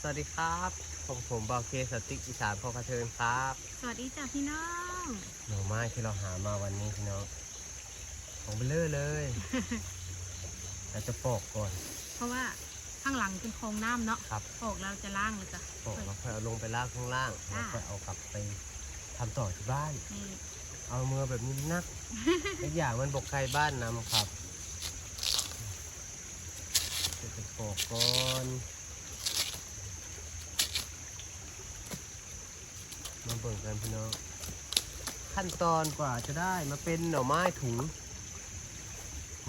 สวัสดีครับผมผมบอเคสติกอีสานพอกระเทินครับ สวัสดีจ้ะพี่น้องหน่อไม้ที่เราหามาวันนี้พี่น้องของเบลเลอร์เลยเราจะปอกก่อน เพราะว่าข้างหลังเป็นคลองน้ำเนาะครับปอกเราจะล่างเลยจ้ะปอกแล้วค่อยเอาลงไปล่างข้างล่างแล้วค่อยเอากลับไปทำต่อที่บ้านนี่เอามือแบบนี้นักทุกอย่างมันบกไกลบ้านนำครับเดี๋ยวจะปอกก่อน มาเบิ่งกันพี่น้อง ขั้นตอนกว่าจะได้มาเป็นหน่อไม้ถุง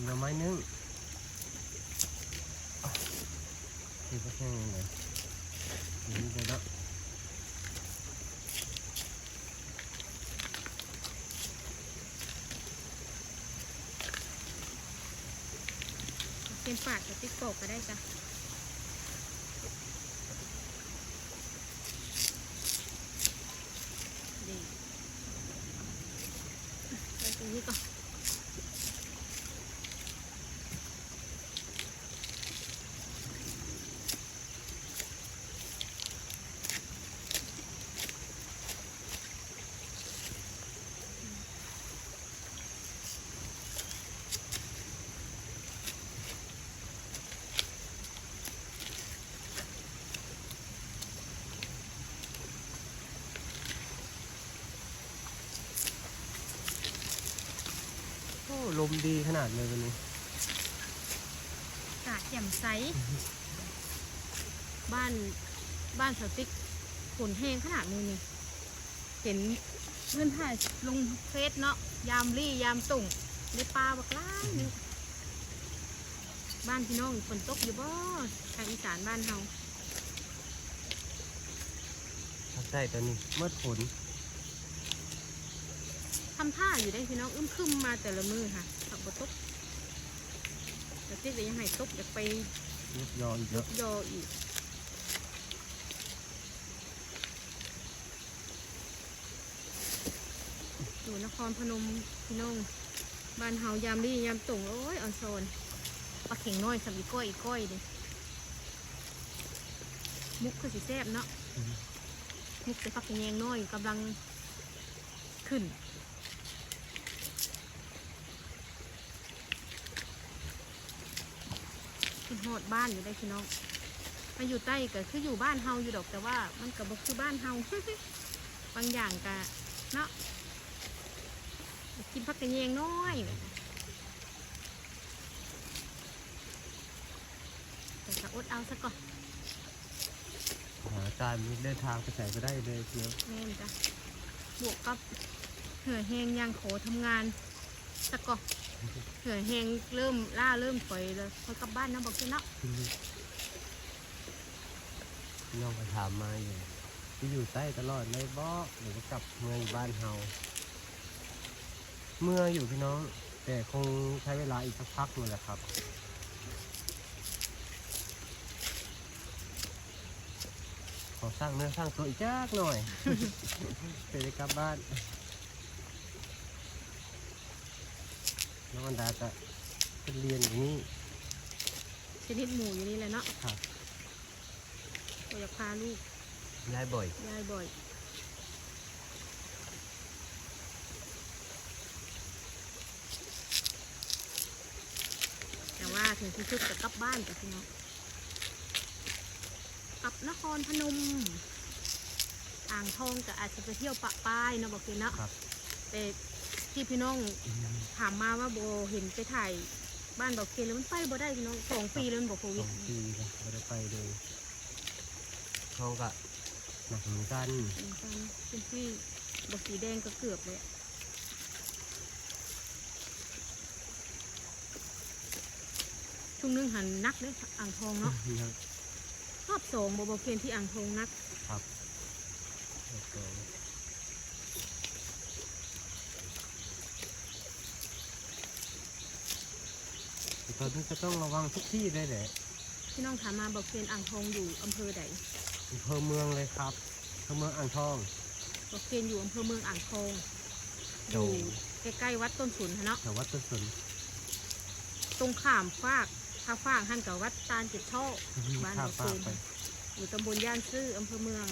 หน่อไม้นึ่งอะนี่ก็แค่นี้เลยนี่เลยเนาะเป็นฝาดกับติ๊กโกก็ได้จ้ะ โอ้ลมดีขนาดเลยวันนี้ อากาศแจ่มใส บ้านบ้านสติ๊กฝนแห้งขนาดนี้นี่เห็นเพื่อนถ่ายลงเฟซเนาะยามรี่ยามตุ่งในปลาบักล้ายหนึงบ้านพี่น้องฝนตกอยู่บ่ทางอีสานบ้านเฮา ทักได้ตอนนี้เมื่อฝน ทำท่าอยู่ได้พี่น้องอึ้มครึมมาแต่ละมือค่ะขับบตกแต่ที่จะยังให้ตกอยากไปยกยออีกเยอะยออีกอยู่นครพนมพี่น้องบ้านเฮายามรี่ยามตุ่งโอ้ยออนโซนปลาเข่งน้อยสำอีก้อยอีก้อยดิมุกคือสีแซ่บเนาะมุกจะพักแยงน้อยกำลังขึ้น คิดฮอดบ้านอยู่ได้พี่น้องมาอยู่ใต้ก็คืออยู่บ้านเฮาอยู่ดอกแต่ว่า มันก็บ่คือบ้านเฮา บางอย่างก็เนาะกินพักกระเยงน้อยแต่ก็อดเอาซะก่อนหาการมีเดินทางไปไหนก็ได้เลยเดียวแม่นจ้ะบวกกับเหื่อแหงยางโขทำงานซะก่อน เหื่อแหงเริ่มล่าเริ่มถอยเลยพอกลับบ้านนะบอกเจ้าเนาะพี่น้องก็ถามมาอยู่ที่อยู่ใต้ตลอดเลยบ่หรือว่ากลับเมืองบ้านเฮาเมื่ออยู่พี่น้อง แต่คงใช้เวลาอีกสักพักนึงแหละครับขอสร้างเนื้อสร้างตัวอีกจักหน่อยเพื่อจะกลับบ้าน น้องอันดาจะเป็นเรียนอย่างนี้ชนิดหมูอยู่นี่แหละเนาะครับก็อยากพาลูกย้ายบ่อยยายบ่อย แต่ว่าถึงที่สุดจะกลับบ้านกับพี่น้องกลับนครพนม อ่างทองก็อาจจะไปเที่ยวปะปายเนาะบอกพี่เนาะครับ แต่ ที่พี่น้องถามมาว่าโบเห็นไปถ่ายบ้านบอกเคนแล้วมันไปบ่ได้พี่น้องสองปีแล้วมันบอกโคสวิอดงปีแล้วไม่ได้ไปเลยเขาก็หนักเหมือนกันเป็นการเป็นที่บอกสีแดงก็เกือบเลยอะช่วงนึงหันนักเลยอ่างทองเนาะนะครับรอบสองบบอกเคนที่อ่างทองนักครับแล้วก็แต่ตอนนี้จะต้องระวังทุกที่เลยแหละพี่น้องถามมาบอกเคนอ่างทองอยู่อำเภอใดอำเภอเมืองเลยครับอำเภอเมืองอ่างทอง บอกเคนอยู่อำเภอเมืองอ่างทองอโดยู่ใกล้ๆวัดต้นสุนทรเนาะแถววัดต้นสนตรงข้ามฟากถ้าฟากหันกับวัดตาลเจ็ดช่อ บ้านข้าเราป้าเคยไปแอยู่ตำบลย่านซื่ออำเภอเมือง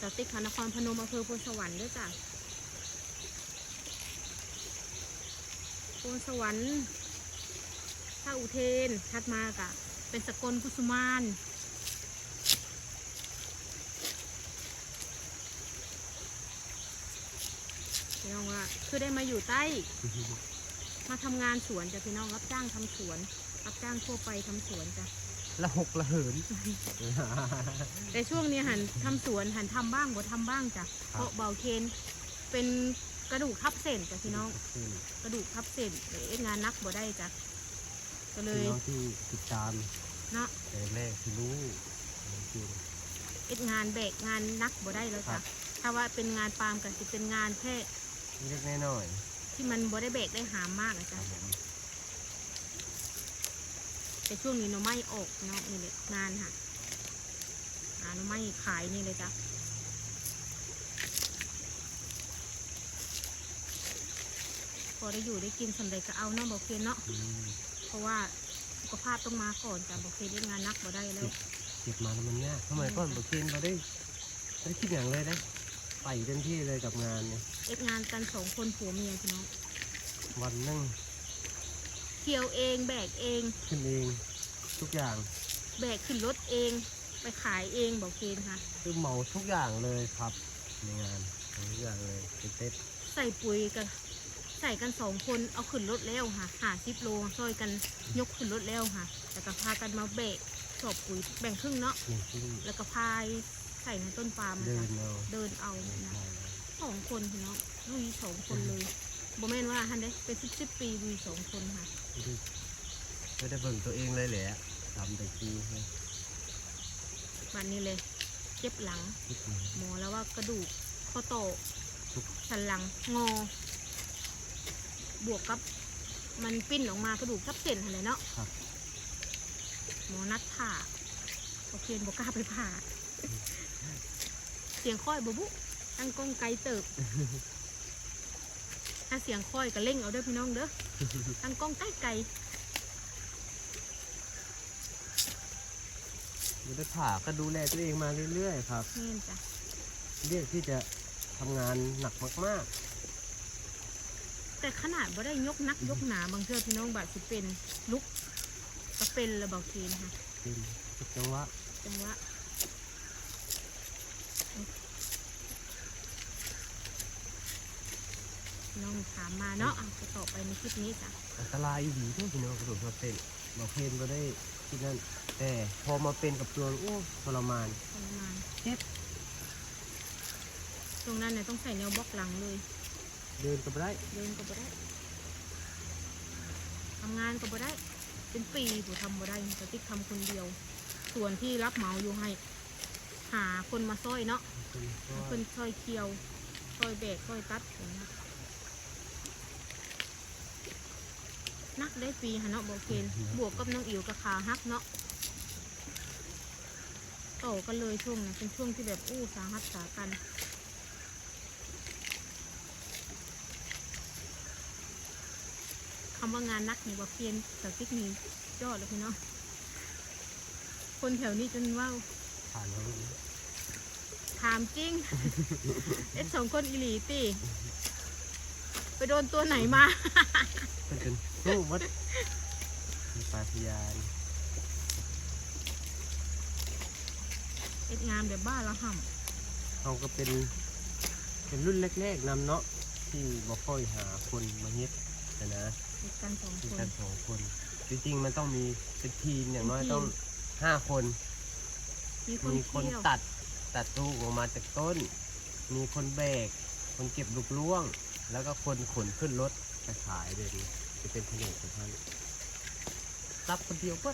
สติ๊กค่ะนครพนมอำเภอโพนสวรรค์ด้วยจ้ะโพนสวรรค์ ท่าอุเทนทัดมากะ เป็นสกลกุสุมานพี่น้องว่าคือได้มาอยู่ใต้ มาทำงานสวนจ้ะพี่น้องรับจ้างทำสวน รับจ้างทั่วไปทำสวนจ้ะ ละหกละเหิน แต่ช่วงนี้หันทำสวนหันทำบ้างบ่ทำบ้างจ้ะเพราะเบาเคนเป็นกระดูกทับเส้นจ้ะพี่น้อง กระดูกทับเส้นเลยเอ็ดงานนักบ่ได้จ้ะ ก็เลพี่ยน้องที่ติดตามเนาะแต่แรกที่รู้จริง เอ็ดงานแบกงานนักบ่ได้แล้วครัจ้ะบ ถ้าว่าเป็นงานปาล์มก็จะเป็นงานแค่เล็กๆน้อยที่มันบ่ได้แบกได้หามมากนะๆคจ๊ะรับผมแต่ช่วงนี้หน่อไม้ออกเนาะนี่เลยงานค่ะหาหน่อไม้ขายนี่เลยจ้ะพอได้อยู่ได้กินสำเร็จก็เอาเนาะบอกเพียนเนาะ อืม เพราะว่าสุขภาพต้องมาก่อนจ้ะบอกเพียนได้งานนักบ่ได้แล้วเก็บมาแล้วมันยากทำไมก่อนบอกเคนมาได้ไม่ได้คิดอย่างเลยนะไปเต็มที่เลยกับงานเนี่ยเอ็ดงานกันสองคนผัวเมียพี่น้องวันหนึงเที่ยวเองแบกเองขึ้นเองทุกอย่าง แบกขึ้นรถเองไปขายเองบอกเกณฑ์ค่ะคือเหมาทุกอย่างเลยครับในงานทุกอย่างเลยเป็นเต็ดใส่ปุ๋ยกัน ใส่กันสองคนเอาขึ้นรถแล้วค่ะหาสิบโลช่วยกันยกขึ้นรถแล้วค่ะแล้วก็พากันมาแบกสอบปุ๋ยแบ่งครึ่งเนาะนี่ที่แล้วก็พายใส่ในต้นปาล์มเดิจ้ะนเอาเดินเอาเดินนะเอาสองคนพี่น้องลุยสองคนเลยบ่แม่นว่าฮันเด้เป็นสิบสิบปีลุยสองคนค่ะไม่ได้ไม่ได้เบิ่งตัวเองเลยแหละทำแต่ทีให้วันนี้เลยเจ็บหลังคิดหนึ่งหมอแล้วว่ากระดูกข้อโตอสันหลังงอ บวกกับมันปิ้นออกมากระดูกทับเส้นอะไรเนาะครับ หมอนัดผ่าโอเคบอกกล้าไปผ่า เสียงค่อยบุบุตั้งกล้องไกลเติบ ถ้าเสียงค่อยก็เล่งเอาเด้อพี่น้องเด้อ ตั้งกล้องใกล้ไกลไม่ได้ผ่าก็ดูแลตัวเองมาเรื่อยๆครับ เงี้ยจ้ะ เรียกที่จะทำงานหนักมาก แต่ขนาดบ่ได้ยกนักยกหนาบางเทื่อพี่น้องบาดสิเป็นลุกก็เป็นระเบาเคนค่ะๆเป็นทุกจังหวะจังหวะน้องถามมาเนาะอะจะตอบไปในคลิปนี้จ้ะอันตรายดีที่พี่น้องกระโดดมาเป็นบอกเพนมาได้ที่นั่นแต่พอมาเป็นกับตัวโอ้ทรมานประมาณเจ็บตรงนั้นเนี่ยต้องใส่แนวบล็อกหลังเลย เดินก็ไม่ได้เดินก็บ่ได้ทำงานก็บ่ได้ เป็นปีผู้ทำบ่ได้แต่ติ๊กทำคนเดียว ส่วนที่รับเหมาอยู่ให้ หาคนมาซ้อยเนาะเป็นเพราะหาว่าคนซอยเคียวซอยแบกซอยตัดอย่างเงี้ยนักได้ปีฮะเนาะบอกเกณฑ์บวกกับน้องอิ๋วกับขาฮักเนาะโตกันเลยช่วงนั้นเป็นช่วงที่แบบอู้สาหัสสากัน คำว่างานนักนี่ว่าเพียนแต่ติ๊กนี่ยอดเลยพี่เนาะคนแถวนี้จนว่าผ่านแล้วนะถามจริง เอ็ดสองคนอีหลีตีไปโดนตัวไหนมาเป็นจนสู้วัดมีปลาพยานเอ็ดงานแบบบ้าละห่เขาก็เป็น เป็นรุ่นแรกๆนำเนาะที่บ่ค่อยหาคนมาเฮ็ดนะนะำเอ็ดกันสองมีคน กันสองคน จริงๆมันต้องมีเป็นทีมอย่างน้อยเป็นทีม ต้องห้าคน มีคนมีคนเที่ยวตัดตัดลูกออกมาจากต้น มีคนแบก คนเก็บลูกล่วง แล้วก็คนขนขึ้นรถไปขายเดี๋ยวนี้จะเป็นผลิตของท่านรับคนเดียวก็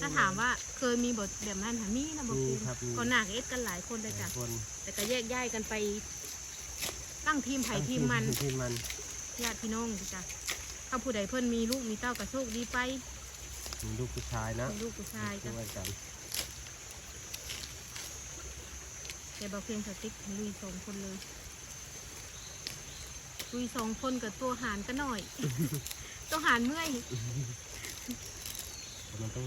ถ้าถามว่าเคยมีบทแบบนั้นหามีนะบอกมีคือครับมี ก็หนักเอ็ดกันหลายคนเลยจ้ะคนแต่ก็แยกย้ายกันไปตั้งทีมไผ่ทีมมัน ทีมมัน ญาติพี่น้องจ้ะถ้าผู้ใดเพิ่นมีลูกมีเต้ากระโชคดีไปมีลูกผู้ชายนะมีลูกผู้ชายจ้ะช่วยกันแต่บอกเพียงสติ๊กลุยสองคนเลยลุยสองคนกับตัวหารก็หน่อย ตัวหารเมื่อยแต่มันต้อง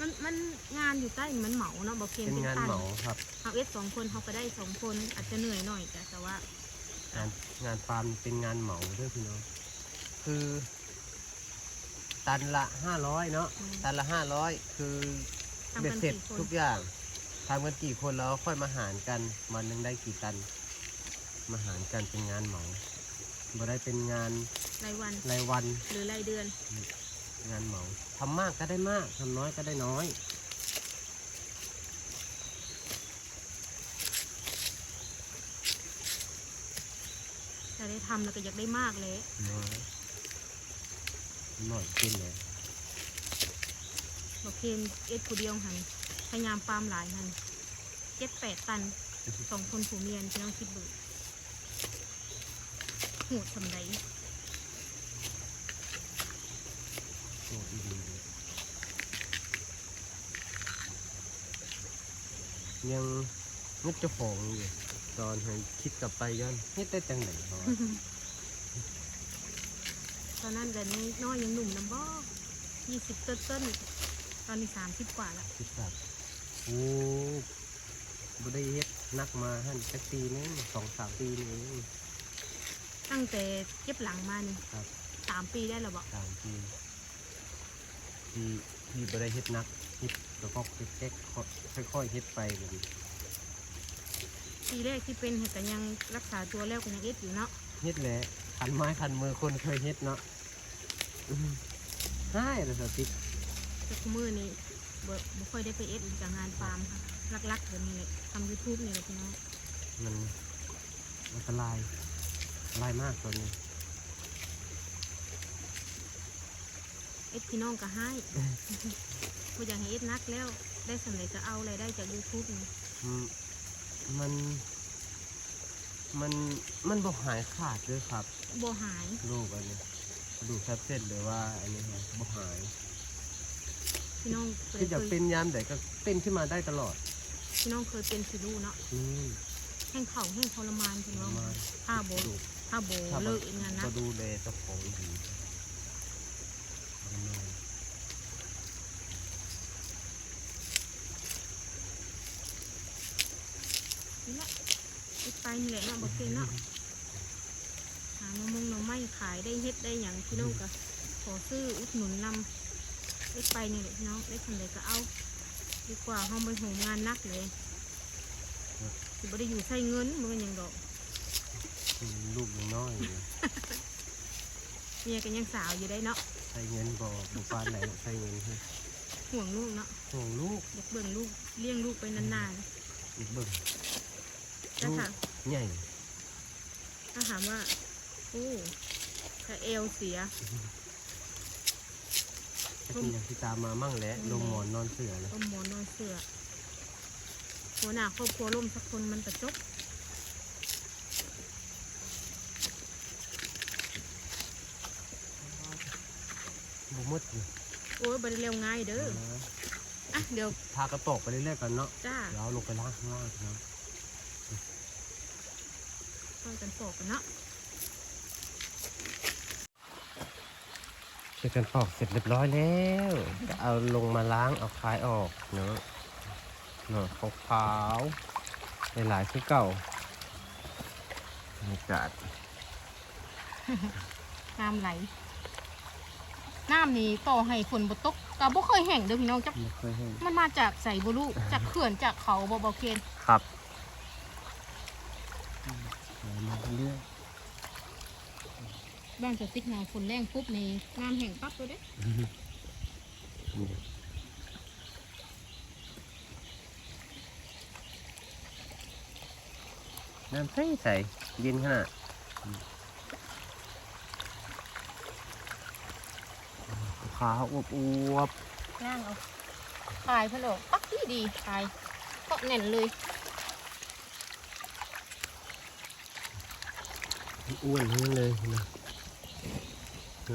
มันมันงานอยู่ใต้มันเหมาเนาะบอกเพียงเป็นเป็นงานตันเหมาครับเขาเอสสองคนเขาก็ได้สองคนอาจจะเหนื่อยหน่อยแต่แต่ว่า งานงานฟาร์มเป็นงานเหมาด้วยพี่น้องคือ ตันละห้าร้อยเนาะอืม ตันละห้าร้อยคือทำเบ็ดกันเสร็จกี่คนทุกอย่างทำกันกี่คนแล้วค่อยมาหารกันวันหนึงได้กี่ตัน มาหารกันเป็นงานเหมาบ่ได้เป็นงานรายวันรายวันหรือรายเดือน งานเหมาทำมากก็ได้มากทำน้อยก็ได้น้อย แต่ได้ทำแล้วก็อยากได้มากเลยน้อยหน่อยขึ้นเลยบอกเพียงเอสผู้เดียวหันพยายามปามหลายหันเจ็ดแปดตันสองคนผู้เมียนพี่น้องคิดดูโหดทำไดโอ้ดีดีเลยยังนึกเจ้าของอยู่ ตอนให้คิดกลับไปย้อนเฮ็ดได้จังไหนเพราะว่าตอนนั้นกันน้อยยังหนุ่มน้ำบ่ยี่สิบต้นต้นๆตอนนี้สามสิบกว่าละคิดแบบโอ้บ่ได้เฮ็ดนักมาหั่นจักปีนึงสองสามปีนี่เองตั้งแต่เก็บหลังมานี่ครับ สามปีได้แล้วบอกสามปีที่ที่บ่ได้เฮ็ดนักเฮ็ดแล้วก็เก๊กๆค่อยๆเฮ็ดไปแบบนี้ ปีแรกที่เป็นเห็ดแต่ยังรักษาตัวแล้วก็ยังเอสอยู่เนาะเฮ็ดแหละคันไม้คันมือคนเคยเฮ็ดเนาะอื้อใช่แล้วสติกแต่คุมือนี้บ่บ่ค่อยได้ไปเอสอีกจากงานฟาร์มค่ะลักๆเดี๋ยวนี้เลยทำยูทูบนี่เลยพี่น้องมันอันตรายอันตรายมากตอนนี้ เอสพี่น้องก็ให้บ่อยากให้เอสนักแล้วได้สำเร็จก็เอาอะไรายได้จากยูทูบนี่ อืม มันมันมันบ่หายขาดด้วยครับบ่หายโรคอันนี้ดูแคปเส้นหรือว่าอันนี้ครับบ่หายพี่น้องเคยคือจะเคยเป็นยามแต่ก็เป็นขึ้นมาได้ตลอดพี่น้องเคยเป็นสิรูเนาะอืมแห้งเข่าแห้งทรมานพี่ปน้อระงมาณถ้าโบดูถ้าโบถ้าเลิกอีกงานนะ ก็ดูแลเจ้าของดีประมาณ นี่แหละอีกไป นี่แหละเนาะบ่เก่งเนาะหามะม่วงหน่อไม้ขายได้เฮ็ดได้อย่างพี่น้องก็ขอซื้ออุดหนุนนำอีกไปนี่แหละพี่น้องได้ทำไรก็เอา ดีกว่าเฮาไปโหมงานนักเลยสิบ่ได้อยู่ใช้เงินมันเป็นหยังดอกอืมลูกยังน้อยอยู่ เมียก็ยังสาวอยู่ได้เนาะใช้เงินบ่บุปานไหนใช้เงินให้ห่วงลูกเนาะห่วงลูกอยากเบิ่งลูกเลี้ยงลูกไปนานๆอีกเบิ่งๆแต่ถา ใหญ่ถ้าถามว่าโอ้ถ้าเอวเสียจะเป็นอย่างที่ตามมามั่งแหละลงหมอนนอนเสือเลยก็หมอนนอนเสือหัวหน้าครอบครัวล่มสักคนมันจะจบบุมืดอยู่โอ้ยบริเร็วง่ายเด้ออะเดี๋ยว พากระตกไปเรื่อยๆกันเนาะจ้าเดี๋ยวเอาลงไปล้างข้างล่างเนาะ ช่วยกันปอกกันเนาะช่วยกันปอกเสร็จเรียบร้อยแล้วจะเอาลงมาล้างเอาคายออกเนาะเนาะขาวๆหลายๆคือเก่าบรรยากาศน้ำไหล น้ำนี่ต่อให้ฝนบ่ตกก็บ่เคยแห้งเด้อพี่น้องจักไม่ค่อยให้มันมาจากใส่บุรุจากเขื่อนจากเขาบ่บ่เคนครับ บ้านจะติ๊กน้ำฝนแรงปุ๊บนี่น้ำแห้งปั๊บเลยเด้น้ำใสใสเย็นขนาดขาวอวบอวบย่างเอาขายเพนโลกปักดีดีขายก็แน่นเลยอ้วนทั้งเลยนะ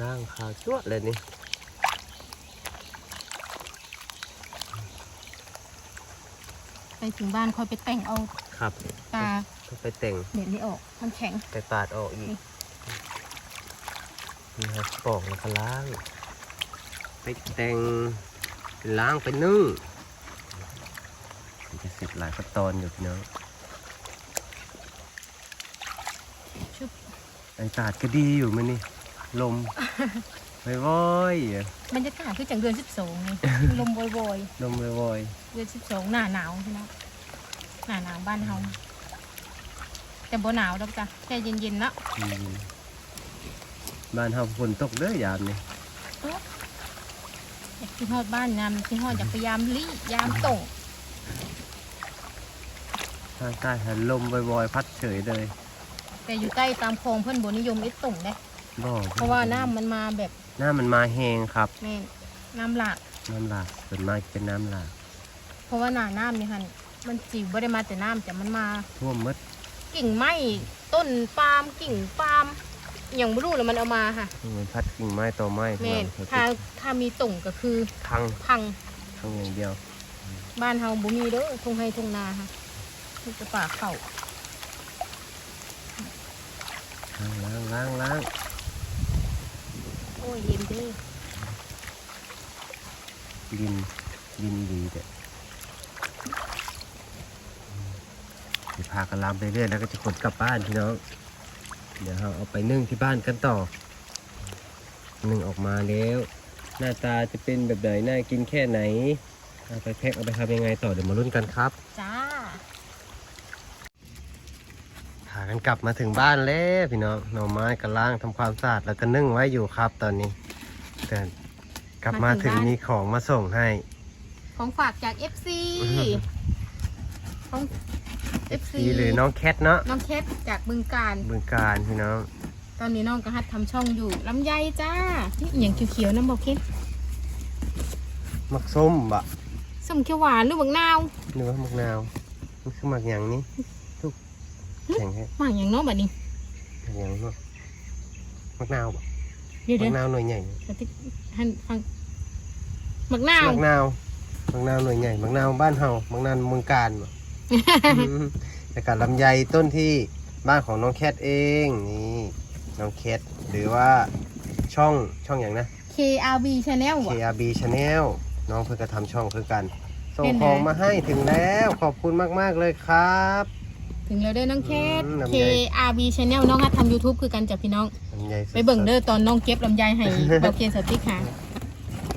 ร่างขาวจั่วะเลยนี่ไปถึงบ้านค่อยไปแต่งเอาครับตาก็ไปแต่งเด็ดนี้ออก มันแข็ง ไปปาดออกอีก นี่ครับปอกแล้วก็ล้าง ไปแต่งไปล้างไปนึ่งมันจะเสร็จหลายขั้นตอนอยู่พี่น้องชุบอากาศก็ดีอยู่มั้ยนี่ ลมไม่ว่อยๆอะบรรยากาศคือจังเดือนสิบสองนี่ ลมโวยๆลมไม่ว่อยเดือนสิบสองหน้าหนาวใช่ไหมหน้าหนาวบ้านเฮาแต่บ่หนาวดอกจ้ะแค่เย็นๆเนาะๆอืมบ้านเฮาฝนตกเด้อยามนี่อยากกินฮอดบ้านนำกินฮอดอยากไปยามลี่ยามต่งทางใต้หันลมว่อยๆพัดเฉยเลยแต่อยู่ใต้ตามคลองเพิ่นบ่นิยมเอ็ดต่งเด้ บ่เพราะว่าน้ำมันมาแบบหน้ามันมาแหงครับแม่นน้ำหลากน้ำหลากส่วนมากเป็นน้ำหลากเพราะว่าหน้าน้ำนี่หั่นมันจิบ่ได้มาแต่น้ำแต่มันมาท่วมหมดกิ่งไม้ต้นปาล์มกิ่งปาล์มอย่างบ่รู้แล้วมันเอามาค่ะมันพัดกิ่งไม้ต่อไม้แม่นพี่น้ถ้าองถ้ามีต่งก็คือพังพังพังอย่างเดียว บ้านเฮาบ่มีเด้อทุ่งไร่ทุ่งนาค่ะมีแต่ป่าเขาล้างล้างล้าง โอ้ยเย็นเด้อดินดินดีเด็ดเดี๋ยวพากันลามไปเรื่อยแล้วก็จะขนกลับบ้านพี่น้องเดี๋ยวเราเอาไปนึ่งที่บ้านกันต่อ นึ่งออกมาแล้ว หน้าตาจะเป็นแบบไหนน่ากินแค่ไหนเอาไปแพ็คเอาไปทำยังไงต่อเดี๋ยวมาลุ้นกันครับจ้า พากั นกลับมาถึงบ้านแล้วพี่น้องหน่อไม้กันล้างทำความสะอาดแล้วก็นึ่งไว้อยู่ครับตอนนี้แต่กลับมาถึงมีของมาส่งให้ ของฝากจาก FC ของ FC ดีหรือน้องแคทเนาะน้องเคสจากบึงการบึงการพี่น้องตอนนี้น้องก็ฮัดทำช่องอยู่ลำไยจ้านี่อหย่างเขียวๆน้ำบอกคิดมักส้มบะส้มเขียวหวานหรือบักนาวหรือว่ามักนาวมันคือมักอย่างนี้ทุก แข็งแค่หมากอย่างเน้องแบบนี้มักอย่างเนาะมักนาวบะเดี๋ยวมัเดี๋ยกวนาวหน่วยใหญ่กระติกหันฟังหมักนาวมักนาวมักนาวหน่วยใหญ่มักนาวบ้านเฮามักนาวเมืองการบะแต่การลำไยต้นที่บ้านของน้องแคทเองนี่น้องแคทหรือว่าช่องช่องอย่างนะ KRB Channel อะ KRB Channel น้องเพิ่งกระทำช่องคือกัน ส่งเห็นไหมของมาให้ถึงแล้วขอบคุณมาก ๆ เลยครับ ถึงแล้วเด้อน้องเคสอืมลำไย KRB Channel น้องฮัดทำ YouTube คือกันจากพี่น้อง ลำไยสดๆไปเบิ่งเด้อตอนน้องเก็บลำไยให้เบาเกียนสติ๊กค่ะ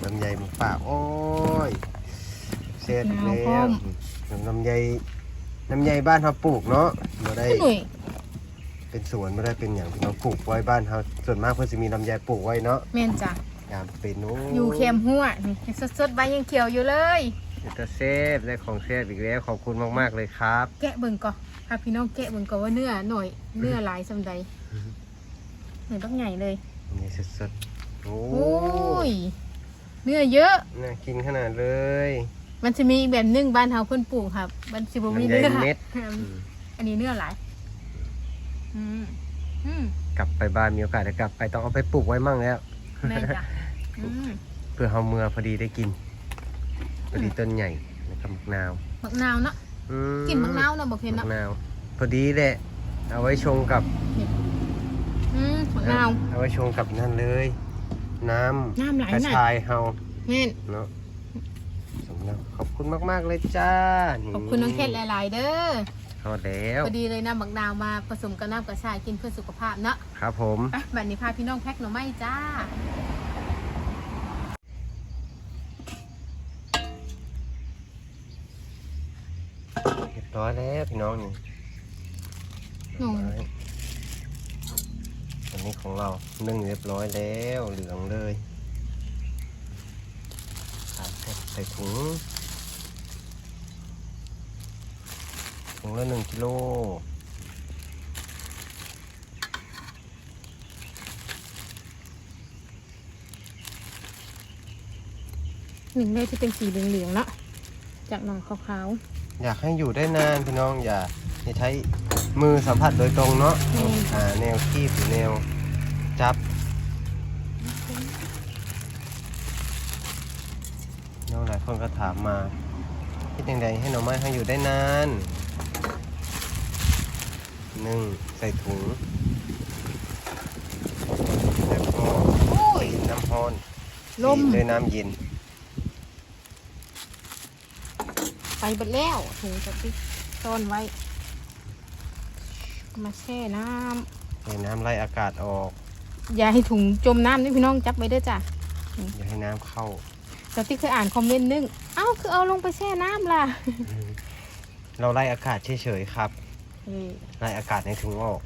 ลำไยหมูป่าโอ้ยเสร็จหนาวแล้พร้อวม ลำไยลำไยบ้านเราปลูกเนาะเราได้หน่วยเป็นสวนไม่ได้เป็นอย่างที่เราปลูกไว้บ้านเราส่วนมากเพื่อจะมีลำไยปลูกไว้เนาะแม่นจ้ะยามเป็นนู้อยู่เค็มหัวนี่สดๆใบยังเขียวอยู่เลย จะเซฟได้ของเซฟอีกแล้วขอบคุณมากๆเลยครับ แกะเบิ่งก่อนพาพี่น้องแกะเบิ่งก่อนว่าเนื้อหน่อยเนื้อหลายสำใดเหมือนบักใหญ่เลยลำไยสดๆโอ้โอ้ยเนื้อเยอะ น่ากินขนาดเลย มันจะมีอีกแบบหนึงบ้านเฮาเพิ่นปลูกครับ มันสิบ่มีลำไยเนื้อเม็ดอืมอันนี้เนื้อหลายอืมอืมกลับไปบ้านมีโอกาสจะกลับไปต้องเอาไปปลูกไว้มั่งแล้ว แม่นจ้ะอืม เพื่อเฮาเมื่อพอดีได้กิน พอดีต้นใหญ่นะครับมะนาวมะนาวเนาะอืกินมะนาวเนาะบ่เพ็นมะเนาะนาว พอดีแหละเอาไว้ชงกับอืมมะนาวเอาไว้ชงกับนั่นเลย น้น้ำหลายำกระหน่อยชายเฮาแม่นเนาะสมแล้วขอบคุณมากๆเลยจ้าขอบคุณน้องแคทหลาย ๆ เด้อพอแล้วพอดีเลยนะบักนาวมาผสมกับน้ำกระชายกินเพื่อสุขภาพเนาะครับผม ไปบัดนี้พาพี่น้องแพ็คหน่อไม้จ้า รียบร้อยแล้วพี่น้องนี่หนูอันนี้ของเรานึ่งเรียบร้อยแล้วเหลืองเลยครับใส่ถุงถุงละหนึ่งกิโลหนึ่งเลยที่เป็นสีเหลืองๆเนาะจากหนังขาว อยากให้อยู่ได้นานพี่น้องอย่าอย่าใช้มือสัมผัสโดยตรงเนาะอืม อ่าแนวคีบหรือแนวจับน้องหลายคนก็ถามมาคิดยังไงให้หน่อไม้ให้อยู่ได้นานหนึ่งใส่ถุงแล้วก็ๆโอ้ย น้ำพอนลมบีบด้วยน้ำเย็น เบิดแล้วถุงสติ๊กซ่อนไว้ มาแช่น้ให้น้ำไล่อากาศออก อย่าให้ถุงจมน้ำนี่พี่น้องจับไว้เด้อจ้ะอย่าให้น้ำเข้าสติ๊กเคยอ่านคอมเมนต์นึงเอ้าคือเอาลงไปแช่น้ำล่ะเราไล่อากาศเฉยๆครับ เออไล่อากาศในถุงออก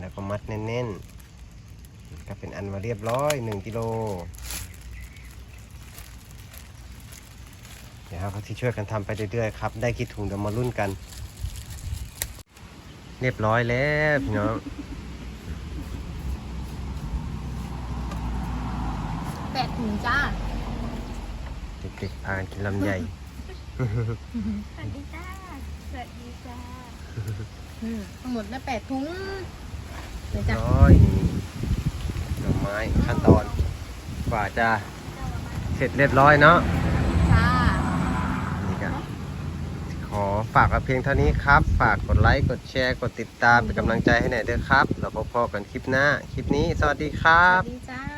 แล้วก็มัดแน่นๆ ก็เป็นอันมาเรียบร้อยหนึ่งกิโล ดี๋ยวเราที่ช่วยกันทำไปเรื่อยๆครับ ได้กี่ถุงเดี๋ยวมารุ่นกัน เรียบร้อยแล้วพี่น้องแปดถุงจ้าเด็กๆพากันกินลำไยสวัสดีจ้า สวัสดีจ้าอืมทั้งหมดได้แปดถุงเลยจ้ะร้อยนี่ดอกไม้ขั้นตอนกว่าจะเสร็จเรียบร้อยเนาะค่ะ นี่ก็ ขอฝากเพียงเท่านี้ครับ ฝากกดไลค์กดแชร์กดติดตามเป็นกำลังใจให้หน่อยด้วยครับ เราพบกันคลิปหน้า คลิปนี้สวัสดีครับวัสดีจ้า